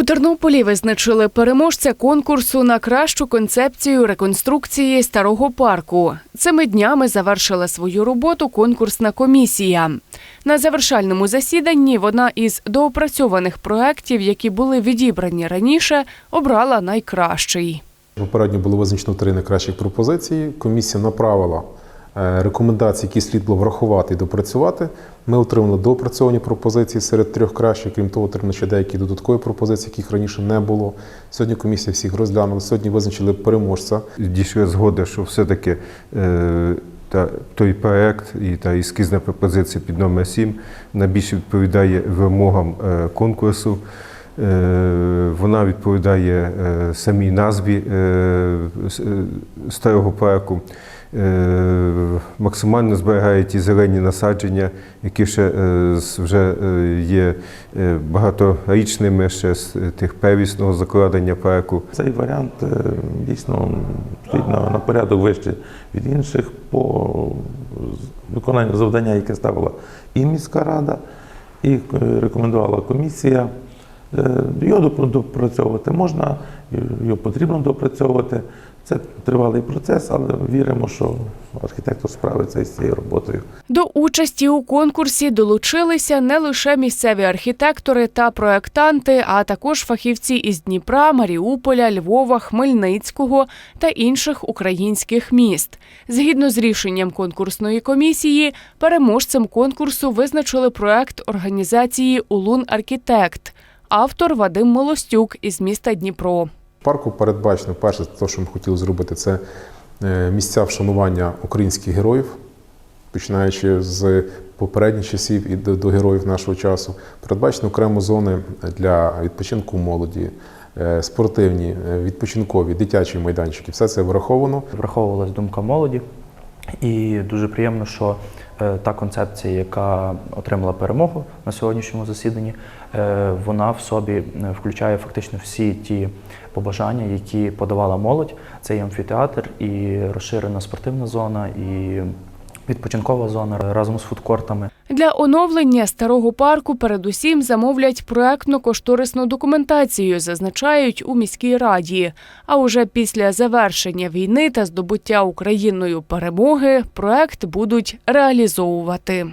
У Тернополі визначили переможця конкурсу на кращу концепцію реконструкції старого парку. Цими днями завершила свою роботу конкурсна комісія. На завершальному засіданні вона із доопрацьованих проєктів, які були відібрані раніше, обрала найкращий. Попередньо було визначено три найкращих пропозиції. Комісія направила рекомендації, які слід було врахувати і допрацювати. Ми отримали доопрацьовані пропозиції серед трьох кращих. Крім того, отримали ще деякі додаткові пропозиції, яких раніше не було. Сьогодні комісія всіх розглянула. Сьогодні визначили переможця. дійшли згоди, що все-таки е, та, той проект і та ескізна пропозиція під номер 7 найбільше відповідає вимогам е, конкурсу. Е, вона відповідає е, самій назві е, старого парку. Максимально зберігає ті зелені насадження, які ще вже є багаторічними ще з тих первісного закладення парку. Цей варіант дійсно стоїть на, порядок вище від інших по виконанню завдання, яке ставила і міська рада, і рекомендувала комісія. Е, Його допрацьовувати можна, його потрібно допрацьовувати. Це тривалий процес, але віримо, що архітектор справиться із цією роботою. До участі у конкурсі долучилися не лише місцеві архітектори та проектанти, а також фахівці із Дніпра, Маріуполя, Львова, Хмельницького та інших українських міст. Згідно з рішенням конкурсної комісії, переможцем конкурсу визначили проект організації Улун Архітект. Автор Вадим Молостюк із міста Дніпро. Парку передбачено перше, те, що ми хотіли зробити, це е, місця вшанування українських героїв, починаючи з попередніх часів і до, до героїв нашого часу. Передбачено окремо зони для відпочинку молоді, е, спортивні, е, відпочинкові, дитячі майданчики. Все це враховано. враховувалась думка молоді. І дуже приємно, що та концепція, яка отримала перемогу на сьогоднішньому засіданні, е, вона в собі е, включає фактично всі ті побажання, які подавала молодь. Це і амфітеатр, і розширена спортивна зона, і відпочинкова зона разом з фудкортами. Для оновлення старого парку передусім замовлять проектно-кошторисну документацію, зазначають у міській раді. А уже після завершення війни та здобуття Україною перемоги проект будуть реалізовувати.